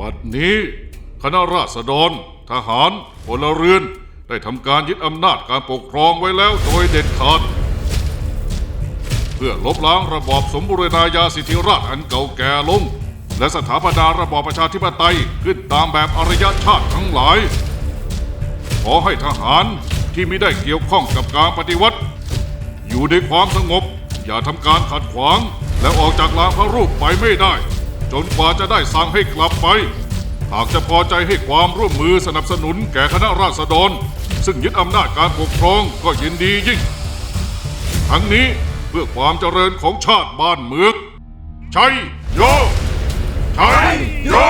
บัดนี้ คณะราษฎร ทหารพลเรือน ได้ทำการยึดอำนาจการปกครองไว้แล้วโดยเด็ดขาด เพื่อลบล้างระบอบสมบูรณาญาสิทธิราชอันเก่าแก่ลง และสถาปนาระบอบประชาธิปไตยขึ้นตามแบบอารยชาติทั้งหลาย ขอให้ทหารที่ไม่ได้เกี่ยวข้องกับการปฏิวัติ อยู่ในความสงบ อย่าทำการขัดขวาง และออกจากลานพระรูปไปไม่ได้ จนกว่าจะได้สั่งให้กลับไป หากจะพอใจให้ความร่วมมือสนับสนุนแก่คณะราษฎร ซึ่งยึดอำนาจการปกครองก็ยินดียิ่ง ทั้งนี้เพื่อความเจริญของชาติบ้านเมืองใช่โยใช่โยใช่โย